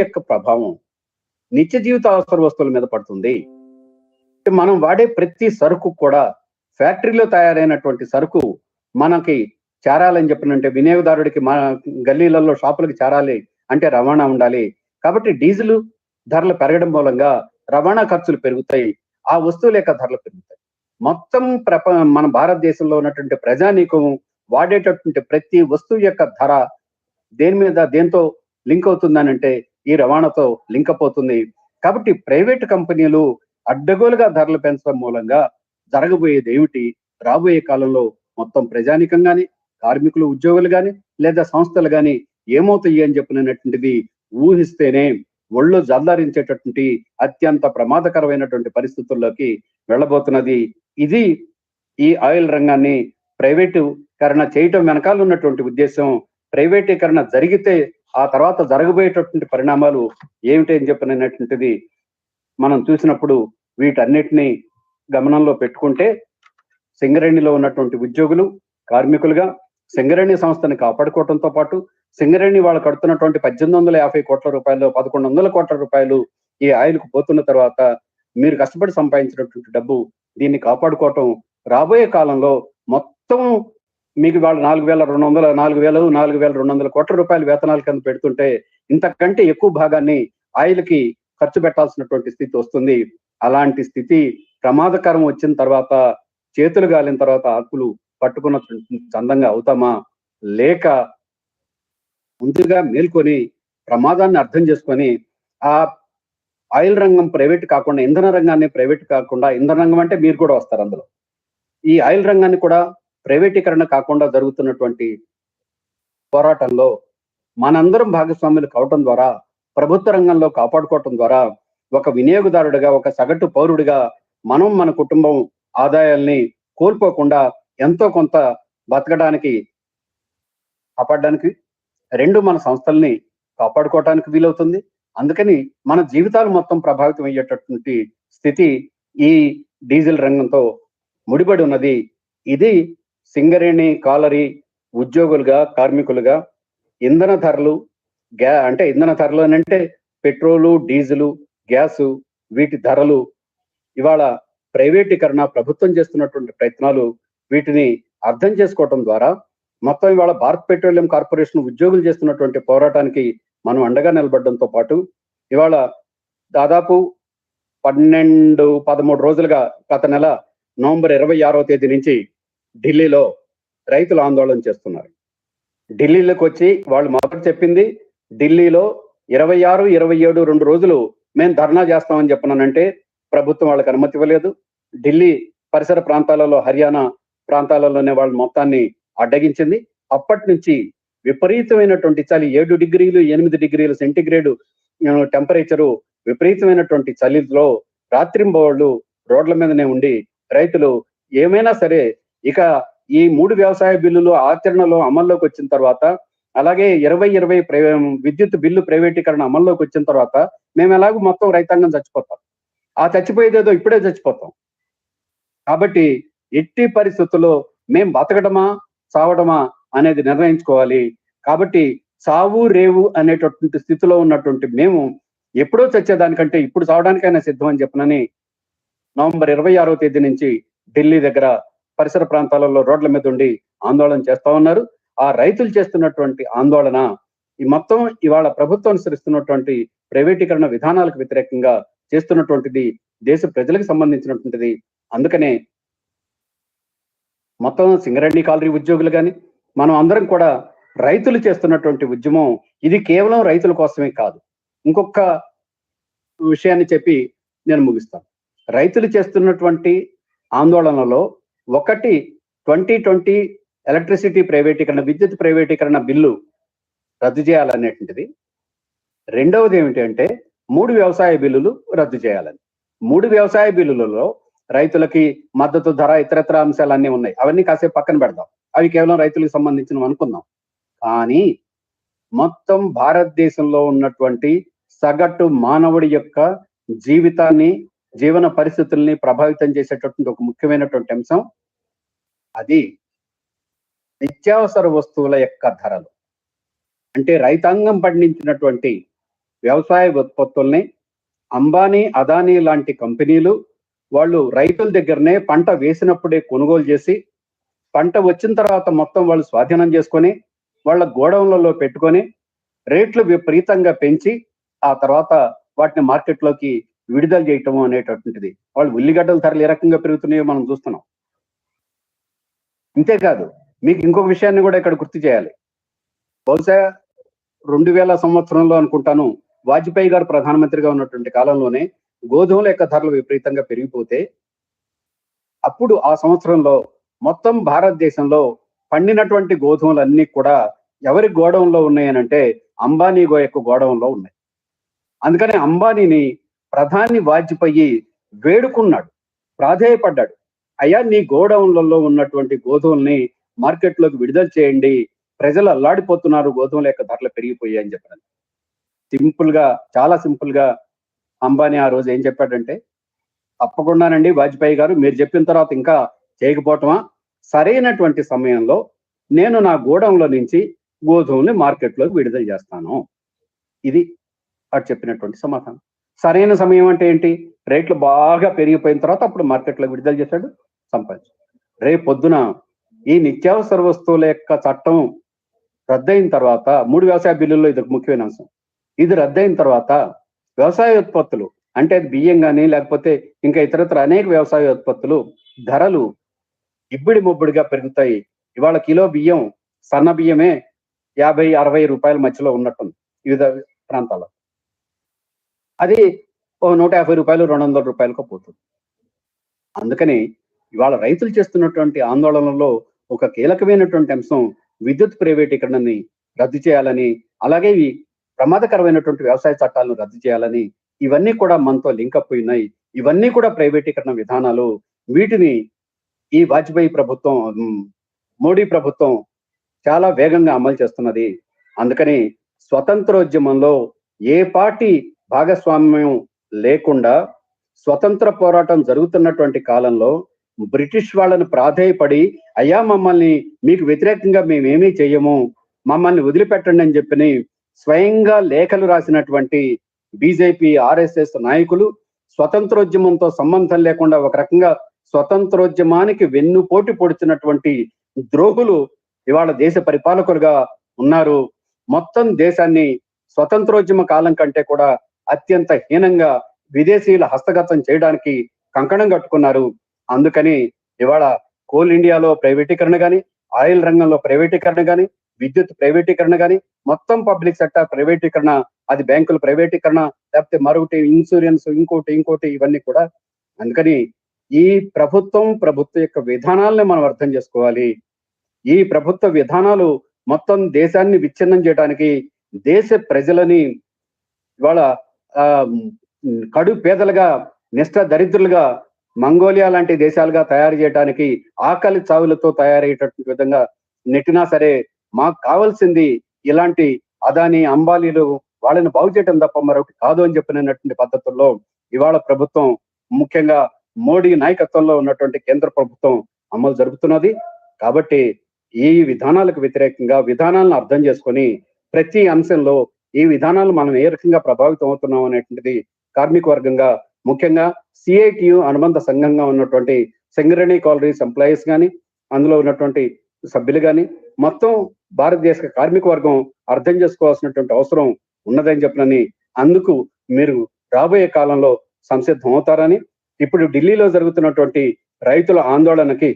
యొక్క ప్రభావం నిత్య జీవిత అవసర వస్తువుల మీద పడుతుంది. మనం వాడే ప్రతి సరుకు కూడా ఫ్యాక్టరీలో తయారైనటువంటి సరుకు మనకి చేరాలని చెప్పినంటే వినియోగదారుడికి మన గల్లీలలో షాపులకు చేరాలి అంటే రవాణా ఉండాలి. కాబట్టి డీజిల్ ధరలు పెరగడం మూలంగా రవాణా ఖర్చులు పెరుగుతాయి. ఆ వస్తువుల యొక్క ధరలు పెరుగుతాయి. మొత్తం ప్రప మన భారతదేశంలో ఉన్నటువంటి ప్రజానీకం వాడేటటువంటి ప్రతి వస్తువు యొక్క ధర దేని మీద దేంతో లింక్ అవుతుందనంటే ఈ రవాణాతో లింక్ అవుతుంది కాబట్టి ప్రైవేట్ కంపెనీలు అడ్డగోలుగా ధరలు పెంచడం మూలంగా జరగబోయేది ఏమిటి? రాబోయే కాలంలో మొత్తం ప్రజానికం గాని కార్మికులు ఉద్యోగులు గాని లేదా సంస్థలు గాని ఏమవుతాయి అని చెప్పినటువంటిది ఊహిస్తేనే ఒళ్ళు జల్లారించేటటువంటి అత్యంత ప్రమాదకరమైనటువంటి పరిస్థితుల్లోకి వెళ్ళబోతున్నది. ఇది ఈ ఆయిల్ రంగాన్ని ప్రైవేటీకరణ చేయటం వెనకాల ఉన్నటువంటి ఉద్దేశం. ప్రైవేటీకరణ జరిగితే ఆ తర్వాత జరగబోయేటటువంటి పరిణామాలు ఏమిటి అని చెప్పినటువంటిది మనం చూసినప్పుడు వీటన్నిటిని గమనంలో పెట్టుకుంటే సింగరేణిలో ఉన్నటువంటి ఉద్యోగులు కార్మికులుగా సింగరేణి సంస్థని కాపాడుకోవడంతో పాటు సింగరేణి వాళ్ళు కడుతున్నటువంటి పద్దెనిమిది వందల యాభై కోట్ల రూపాయలు పదకొండు వందల కోట్ల రూపాయలు ఈ ఆయిల్కు పోతున్న తర్వాత మీరు కష్టపడి సంపాదించినటువంటి డబ్బు దీన్ని కాపాడుకోవటం రాబోయే కాలంలో మొత్తం మీకు వాళ్ళు నాలుగు వేల రెండు వందల నాలుగు వేలు నాలుగు వేల రెండు వందల కోట్ల రూపాయల వేతనాల కింద పెడుతుంటే ఇంతకంటే ఎక్కువ భాగాన్ని ఆయిల్కి ఖర్చు పెట్టాల్సినటువంటి స్థితి వస్తుంది. అలాంటి స్థితి ప్రమాదకరం వచ్చిన తర్వాత చేతులు గాలిన తర్వాత ఆకులు పట్టుకున్న చందంగా అవుతామా? లేక ముందుగా మేల్కొని ప్రమాదాన్ని అర్థం చేసుకొని ఆ ఆయిల్ రంగం ప్రైవేట్ కాకుండా ఇంధన రంగాన్ని ప్రైవేట్ కాకుండా ఇంధన రంగం అంటే మీరు కూడా వస్తారు అందులో. ఈ ఆయిల్ రంగాన్ని కూడా ప్రైవేటీకరణ కాకుండా జరుగుతున్నటువంటి పోరాటంలో మనందరం భాగస్వాములు కావటం ద్వారా ప్రభుత్వ రంగంలో కాపాడుకోవటం ద్వారా ఒక వినియోగదారుడిగా ఒక సగటు పౌరుడిగా మనం మన కుటుంబం ఆదాయాల్ని కోల్పోకుండా ఎంతో కొంత బతకడానికి కాపాడడానికి రెండు మన సంస్థల్ని కాపాడుకోవటానికి వీలవుతుంది. అందుకని మన జీవితాలు మొత్తం ప్రభావితం అయ్యేటటువంటి స్థితి ఈ డీజిల్ రంగంతో ముడిపడి ఉన్నది. ఇది సింగరేణి కాలరీ ఉద్యోగులుగా కార్మికులుగా ఇంధన ధరలు గ్యా అంటే ఇంధన ధరలు అని అంటే పెట్రోలు డీజిలు గ్యాసు వీటి ధరలు ఇవాళ ప్రైవేటీకరణ ప్రభుత్వం చేస్తున్నటువంటి ప్రయత్నాలు వీటిని అర్థం చేసుకోవటం ద్వారా మొత్తం ఇవాళ భారత్ పెట్రోలియం కార్పొరేషన్ ఉద్యోగులు చేస్తున్నటువంటి పోరాటానికి మనం అండగా నిలబడడంతో పాటు ఇవాళ దాదాపు పన్నెండు పదమూడు రోజులుగా గత నెల నవంబర్ ఇరవై ఆరో తేదీ నుంచి ఢిల్లీలో రైతులు ఆందోళన చేస్తున్నారు. ఢిల్లీలోకి వచ్చి వాళ్ళు మొదట చెప్పింది ఢిల్లీలో ఇరవై ఆరు ఇరవై ఏడు రెండు రోజులు మేము ధర్నా చేస్తామని చెప్పినానంటే ప్రభుత్వం వాళ్ళకి అనుమతి ఇవ్వలేదు. ఢిల్లీ పరిసర ప్రాంతాలలో హర్యానా ప్రాంతాలలోనే వాళ్ళు మొత్తాన్ని అడ్డగించింది. అప్పటి నుంచి విపరీతమైనటువంటి చలి ఏడు డిగ్రీలు ఎనిమిది డిగ్రీలు సెంటిగ్రేడు టెంపరేచరు విపరీతమైనటువంటి చలిలో రాత్రింబవళ్ళు రోడ్ల మీదనే ఉండి రైతులు ఏమైనా సరే ఇక ఈ మూడు వ్యవసాయ బిల్లులు ఆచరణలో అమల్లోకి వచ్చిన తర్వాత అలాగే ఇరవై ఇరవై విద్యుత్ బిల్లు ప్రైవేటీకరణ అమల్లోకి వచ్చిన తర్వాత మేము ఎలాగో మొత్తం రైతాంగం చచ్చిపోతాం. ఆ చచ్చిపోయేదేదో ఇప్పుడే చచ్చిపోతాం. కాబట్టి ఎట్టి పరిస్థితుల్లో మేము బతకడమా చావడమా అనేది నిర్ణయించుకోవాలి. కాబట్టి సావు రేవు అనేటటువంటి స్థితిలో ఉన్నటువంటి మేము ఎప్పుడో చచ్చేదానికంటే ఇప్పుడు చావడానికైనా సిద్ధం అని చెప్పనని నవంబర్ ఇరవై ఆరో తేదీ నుంచి ఢిల్లీ దగ్గర పరిసర ప్రాంతాలలో రోడ్ల మీద ఉండి ఆందోళన చేస్తా ఉన్నారు. ఆ రైతులు చేస్తున్నటువంటి ఆందోళన ఈ మొత్తం ఇవాళ ప్రభుత్వం అనుసరిస్తున్నటువంటి ప్రైవేటీకరణ విధానాలకు వ్యతిరేకంగా చేస్తున్నటువంటిది దేశ ప్రజలకు సంబంధించినటువంటిది. అందుకనే మొత్తం సింగరెడ్డి కాలరీ ఉద్యోగులు కానీ మనం అందరం కూడా రైతులు చేస్తున్నటువంటి ఉద్యమం ఇది కేవలం రైతుల కోసమే కాదు. ఇంకొక విషయాన్ని చెప్పి నేను ముగిస్తాను. రైతులు చేస్తున్నటువంటి ఆందోళనలో ఒకటి ట్వంటీ ట్వంటీ ఎలక్ట్రిసిటీ ప్రైవేటీకరణ విద్యుత్ ప్రైవేటీకరణ బిల్లు రద్దు చేయాలనేటువంటిది. రెండవది ఏమిటి అంటే మూడు వ్యవసాయ బిల్లులు రద్దు చేయాలని. మూడు వ్యవసాయ బిల్లులలో రైతులకి మద్దతు ధర ఇతరత్ర అంశాలు అన్నీ ఉన్నాయి. అవన్నీ కాసేపు పక్కన పెడదాం. అవి కేవలం రైతులకు సంబంధించినవి అనుకుందాం. కానీ మొత్తం భారతదేశంలో ఉన్నటువంటి సగటు మానవుడి యొక్క జీవితాన్ని జీవన పరిస్థితుల్ని ప్రభావితం చేసేటటువంటి ఒక ముఖ్యమైనటువంటి అంశం అది నిత్యావసర వస్తువుల యొక్క ధరలు. అంటే రైతాంగం పండించినటువంటి వ్యవసాయ ఉత్పత్తుల్ని అంబానీ అదానీ లాంటి కంపెనీలు వాళ్ళు రైతుల దగ్గరనే పంట వేసినప్పుడే కొనుగోలు చేసి పంట వచ్చిన తర్వాత మొత్తం వాళ్ళు స్వాధీనం చేసుకొని వాళ్ళ గోడౌన్లలో పెట్టుకొని రేట్లు విపరీతంగా పెంచి ఆ తర్వాత వాటిని మార్కెట్లోకి విడుదల చేయటం అనేటటువంటిది. వాళ్ళు ఉల్లిగడ్డల ధరలు ఏ రకంగా పెరుగుతున్నాయో మనం చూస్తున్నాం. ఇంతేకాదు మీకు ఇంకొక విషయాన్ని కూడా ఇక్కడ గుర్తు చేయాలి. బహుశా రెండు వేల సంవత్సరంలో అనుకుంటాను వాజ్పేయి గారు ప్రధానమంత్రిగా ఉన్నటువంటి కాలంలోనే గోధుమల యొక్క ధరలు విపరీతంగా పెరిగిపోతే అప్పుడు ఆ సంవత్సరంలో మొత్తం భారతదేశంలో పండినటువంటి గోధుమలన్నీ కూడా ఎవరి గోడౌన్లో ఉన్నాయనంటే అంబానీ గో యొక్క గోడౌన్లో ఉన్నాయి. అందుకని అంబానీని ప్రధాని వాజ్పేయి వేడుకున్నాడు ప్రాధేయపడ్డాడు. అయ్యా నీ గోడౌన్లలో ఉన్నటువంటి గోధుమల్ని మార్కెట్లోకి విడుదల చేయండి. ప్రజలు అల్లాడిపోతున్నారు గోధుమల యొక్క ధరలు పెరిగిపోయాయి అని చెప్పాను సింపుల్గా చాలా సింపుల్గా అంబానీ ఆ రోజు ఏం చెప్పాడంటే తప్పకుండానండి వాజ్పేయి గారు మీరు చెప్పిన తర్వాత ఇంకా చేయకపోవటమా? సరైనటువంటి సమయంలో నేను నా గోడంలో నుంచి గోధుమల్ని మార్కెట్లోకి విడుదల చేస్తాను. ఇది వాడు చెప్పినటువంటి సమాధానం. సరైన సమయం అంటే ఏంటి? రేట్లు బాగా పెరిగిపోయిన తర్వాత అప్పుడు మార్కెట్లో విడుదల చేశాడు సంపాదించు రేపు పొద్దున ఈ నిత్యావసర వస్తువుల యొక్క చట్టం రద్దయిన తర్వాత మూడు వ్యవసాయ బిల్లుల్లో ఇది ముఖ్యమైన అంశం. ఇది రద్దయిన తర్వాత వ్యవసాయ ఉత్పత్తులు అంటే అది బియ్యం కానీ లేకపోతే ఇంకా ఇతరత్ర అనేక వ్యవసాయ ఉత్పత్తులు ధరలు ఇబ్బడి ముబ్బడిగా పెరుగుతాయి. ఇవాళ కిలో బియ్యం సన్న బియ్యమే యాభై అరవై రూపాయల మధ్యలో ఉన్నట్టుంది. వివిధ ప్రాంతాల్లో. అది ఓ నూట యాభై రూపాయలు రెండు వందల రూపాయలకు పోతుంది. అందుకని ఇవాళ రైతులు చేస్తున్నటువంటి ఆందోళనలో ఒక కీలకమైనటువంటి అంశం విద్యుత్ ప్రైవేటీకరణని రద్దు చేయాలని అలాగే ఈ ప్రమాదకరమైనటువంటి వ్యవసాయ చట్టాలను రద్దు చేయాలని ఇవన్నీ కూడా మనతో లింక్ అప్ ఉన్నాయి ఇవన్నీ కూడా ప్రైవేటీకరణ విధానాలు. వీటిని ఈ వాజ్పేయి ప్రభుత్వం మోడీ ప్రభుత్వం చాలా వేగంగా అమలు చేస్తున్నది. అందుకని స్వతంత్రోద్యమంలో ఏ పార్టీ భాగస్వామ్యం లేకుండా స్వతంత్ర పోరాటం జరుగుతున్నటువంటి కాలంలో బ్రిటిష్ వాళ్ళని ప్రాధేయపడి అయ్యా మమ్మల్ని మీకు వ్యతిరేకంగా మేమేమీ చెయ్యము మమ్మల్ని వదిలిపెట్టండి అని చెప్పని స్వయంగా లేఖలు రాసినటువంటి బీజేపీ ఆర్ఎస్ఎస్ నాయకులు స్వతంత్రోద్యమంతో సంబంధం లేకుండా ఒక రకంగా స్వతంత్రోద్యమానికి వెన్నుపోటు పొడిచినటువంటి ద్రోహులు ఇవాళ దేశ పరిపాలకులుగా ఉన్నారు. మొత్తం దేశాన్ని స్వతంత్రోద్యమ కాలం కంటే కూడా అత్యంత హీనంగా విదేశీయుల హస్తగతం చేయడానికి కంకణం కట్టుకున్నారు. అందుకని ఇవాళ కోల్ ఇండియాలో ప్రైవేటీకరణ కానీ ఆయిల్ రంగంలో ప్రైవేటీకరణ కానీ విద్యుత్ ప్రైవేటీకరణ కానీ మొత్తం పబ్లిక్ సెక్టర్ ప్రైవేటీకరణ అది బ్యాంకుల ప్రైవేటీకరణ లేకపోతే మరొకటి ఇన్సూరెన్స్ ఇంకోటి ఇంకోటి ఇవన్నీ కూడా. అందుకని ఈ ప్రభుత్వం ప్రభుత్వ యొక్క విధానాలని మనం అర్థం చేసుకోవాలి. ఈ ప్రభుత్వ విధానాలు మొత్తం దేశాన్ని విచ్ఛిన్నం చేయడానికి దేశ ప్రజలని ఇవాళ కడు పేదలుగా నిష్ట దరిద్రులుగా మంగోలియా లాంటి దేశాలుగా తయారు చేయడానికి ఆకలి చావులతో తయారయ్యేటటువంటి విధంగా నెట్టినా సరే మాకు కావాల్సింది ఇలాంటి అదాని అంబానీలు వాళ్ళని బాగు చేయటం తప్ప మరొకటి కాదు అని చెప్పినటువంటి పద్ధతుల్లో ఇవాళ ప్రభుత్వం ముఖ్యంగా మోడీ నాయకత్వంలో ఉన్నటువంటి కేంద్ర ప్రభుత్వం అమలు జరుపుతున్నది. కాబట్టి ఈ విధానాలకు వ్యతిరేకంగా విధానాలను అర్థం చేసుకొని ప్రతి అంశంలో ఈ విధానాలు మనం ఏ రకంగా ప్రభావితం అవుతున్నాం అనేటువంటిది కార్మిక వర్గంగా ముఖ్యంగా సిఐటియు అనుబంధ సంఘంగా ఉన్నటువంటి సింగరేణి కాలరీస్ ఎంప్లాయీస్ కానీ అందులో ఉన్నటువంటి సభ్యులు కానీ మొత్తం భారతదేశ కార్మిక వర్గం అర్థం చేసుకోవాల్సినటువంటి అవసరం ఉన్నదని చెప్పనని అందుకు మీరు రాబోయే కాలంలో సంసిద్ధం అవుతారని ఇప్పుడు ఢిల్లీలో జరుగుతున్నటువంటి రైతుల ఆందోళనకి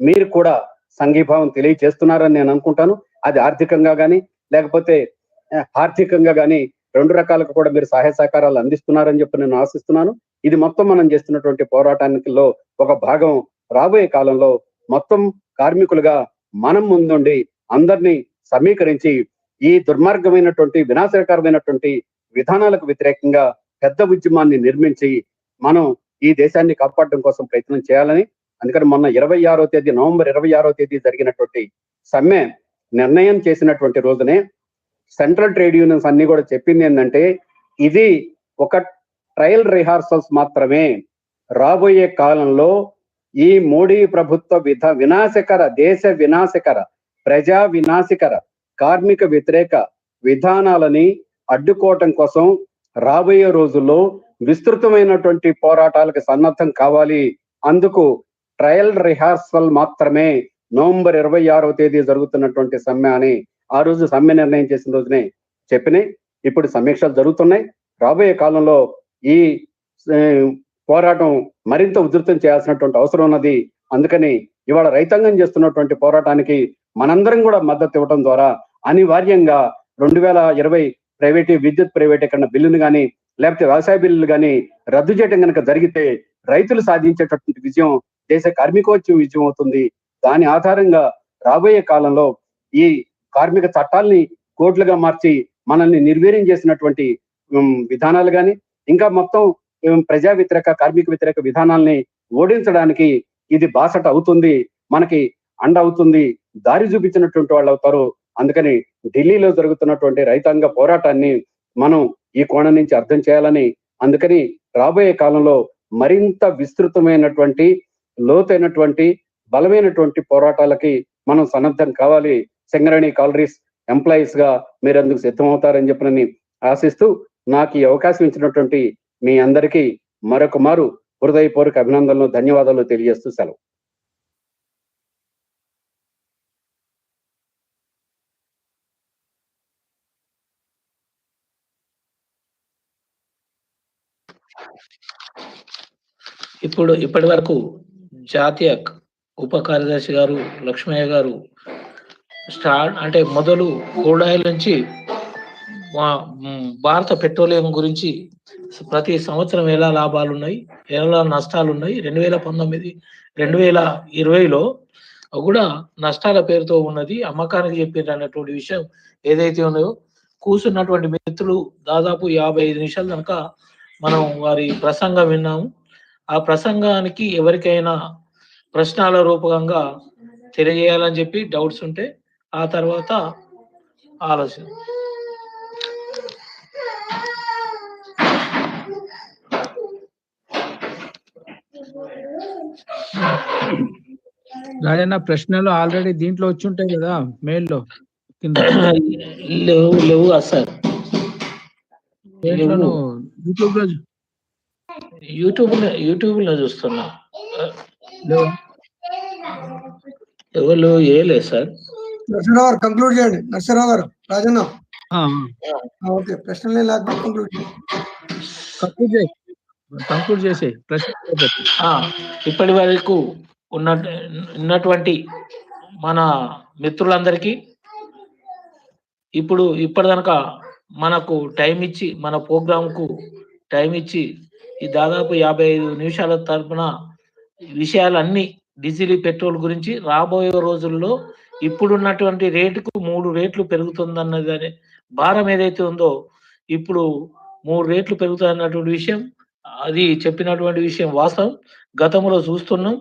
మీరు కూడా సంఘీభావం తెలియజేస్తున్నారని నేను అనుకుంటాను. అది ఆర్థికంగా కానీ లేకపోతే ఆర్థికంగా కానీ రెండు రకాలకు కూడా మీరు సహాయ సహకారాలు అందిస్తున్నారని చెప్పి నేను ఆశిస్తున్నాను. ఇది మొత్తం మనం చేస్తున్నటువంటి పోరాటానికిలో ఒక భాగం. రాబోయే కాలంలో మొత్తం కార్మికులుగా మనం ముందుండి అందరినీ సమీకరించి ఈ దుర్మార్గమైనటువంటి వినాశకరమైనటువంటి విధానాలకు వ్యతిరేకంగా పెద్ద ఉద్యమాన్ని నిర్మించి మనం ఈ దేశాన్ని కాపాడడం కోసం ప్రయత్నం చేయాలని అందుకని మొన్న ఇరవై ఆరో తేదీ నవంబర్ ఇరవై ఆరో తేదీ జరిగినటువంటి సమ్మె నిర్ణయం చేసినటువంటి రోజునే సెంట్రల్ ట్రేడ్ యూనియన్స్ అన్ని కూడా చెప్పింది ఏంటంటే ఇది ఒక ట్రయల్ రిహార్సల్స్ మాత్రమే. రాబోయే కాలంలో ఈ మోడీ ప్రభుత్వ విధ వినాశకర దేశ వినాశకర ప్రజా వినాశకర కార్మిక వ్యతిరేక విధానాలని అడ్డుకోవటం కోసం రాబోయే రోజుల్లో విస్తృతమైనటువంటి పోరాటాలకు సన్నద్ధం కావాలి. అందుకు ట్రయల్ రిహార్సల్ మాత్రమే నవంబర్ ఇరవై ఆరవ తేదీ జరుగుతున్నటువంటి సమ్మె అని ఆ రోజు సమ్మె నిర్ణయం చేసిన రోజునే చెప్పినాయి. ఇప్పుడు సమీక్షలు జరుగుతున్నాయి. రాబోయే కాలంలో ఈ పోరాటం మరింత ఉధృతం చేయాల్సినటువంటి అవసరం ఉన్నది. అందుకని ఇవాళ రైతాంగం చేస్తున్నటువంటి పోరాటానికి మనందరం కూడా మద్దతు ఇవ్వడం ద్వారా అనివార్యంగా రెండు వేల ఇరవై ప్రైవేటీ విద్యుత్ ప్రైవేటీకరణ బిల్లును కానీ లేకపోతే వ్యవసాయ బిల్లులు కానీ రద్దు చేయడం కనుక జరిగితే రైతులు సాధించేటటువంటి విజయం దేశ కార్మికోత్సవ విజయం అవుతుంది. దాని ఆధారంగా రాబోయే కాలంలో ఈ కార్మిక చట్టాల్ని కోట్లుగా మార్చి మనల్ని నిర్వీర్యం చేసినటువంటి విధానాలు కానీ ఇంకా మొత్తం ప్రజా వ్యతిరేక కార్మిక వ్యతిరేక విధానాల్ని ఓడించడానికి ఇది బాసట అవుతుంది మనకి అండ అవుతుంది దారి చూపించినటువంటి వాళ్ళు అవుతారు. అందుకని ఢిల్లీలో జరుగుతున్నటువంటి రైతాంగ పోరాటాన్ని మనం ఈ కోణం నుంచి అర్థం చేయాలని అందుకని రాబోయే కాలంలో మరింత విస్తృతమైనటువంటి లోతైనటువంటి బలమైనటువంటి పోరాటాలకి మనం సన్నద్ధం కావాలి. సింగరేణి కాలరీస్ ఎంప్లాయీస్గా మీరు అందుకు సిద్ధమవుతారని చెప్పనని ఆశిస్తూ నాకు ఈ అవకాశం ఇచ్చినటువంటి మీ అందరికీ మరొక మారు హృదయపూర్వక అభినందనలు ధన్యవాదాలు తెలియజేస్తూ సెలవు. ఇప్పుడు ఇప్పటి వరకు జాతీయ ఉప కార్యదర్శి గారు లక్ష్మయ్య గారు స్టార్ట్ అంటే మొదలు క్రూడ్ ఆయిల్ నుంచి మా భారత పెట్రోలియం గురించి ప్రతి సంవత్సరం ఎలా లాభాలు ఉన్నాయి ఎలా నష్టాలు ఉన్నాయి రెండు వేల పంతొమ్మిది రెండు వేల ఇరవైలో కూడా నష్టాల పేరుతో ఉన్నది అమ్మకానికి చెప్పారు అన్నటువంటి విషయం ఏదైతే ఉన్నదో కూర్చున్నటువంటి మిత్రులు దాదాపు యాభై ఐదు నిమిషాలు కనుక మనం వారి ప్రసంగం విన్నాము. ఆ ప్రసంగానికి ఎవరికైనా ప్రశ్నల రూపకంగా తెలియజేయాలని చెప్పి డౌట్స్ ఉంటే ఆ తర్వాత ఆలోచన. రాజన్న ప్రశ్నలు ఆల్రెడీ దీంట్లో వచ్చి ఉంటాయి కదా మెయిల్లో కింద. లేవు లేవు సార్ యూట్యూబ్లో యూట్యూబ్ యూట్యూబ్లో చూస్తున్నా. ఎవరు ఏ లేదు సార్. నరసింహరావు గారు కంక్లూడ్ చేయండి. నరసింహరావు గారు రాజన్న. ఓకే. ప్రశ్నలే లేకపోతే కంక్లూడ్ చేయండి. కంక్లూడ్ చేయి. కంక్లూడ్ చేసే ప్రశ్న ఇప్పటి వరకు ఉన్న ఉన్నటువంటి మన మిత్రులందరికీ ఇప్పుడు ఇప్పటిదనక మనకు టైం ఇచ్చి మన ప్రోగ్రామ్కు టైం ఇచ్చి ఈ దాదాపు యాభై ఐదు నిమిషాల తరపున విషయాలన్నీ డీజిల్ పెట్రోల్ గురించి రాబోయే రోజుల్లో ఇప్పుడున్నటువంటి రేటుకు మూడు రేట్లు పెరుగుతుందన్నది భారం ఏదైతే ఉందో ఇప్పుడు మూడు రేట్లు పెరుగుతాయన్నటువంటి విషయం అది చెప్పినటువంటి విషయం వాస్తవం. గతంలో చూస్తున్నాం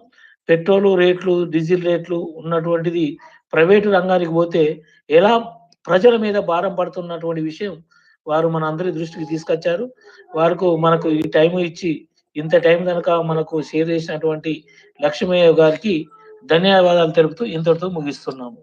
పెట్రోల్ రేట్లు డీజిల్ రేట్లు ఉన్నటువంటిది ప్రైవేటు రంగానికి పోతే ఎలా ప్రజల మీద భారం పడుతున్నటువంటి విషయం వారు మన అందరి దృష్టికి తీసుకొచ్చారు. వారికి మనకు ఈ టైం ఇచ్చి ఇంత టైం కనుక మనకు షేర్ చేసినటువంటి లక్ష్మయ్య గారికి ధన్యవాదాలు తెలుపుతూ ఇంతటితో ముగిస్తున్నాము.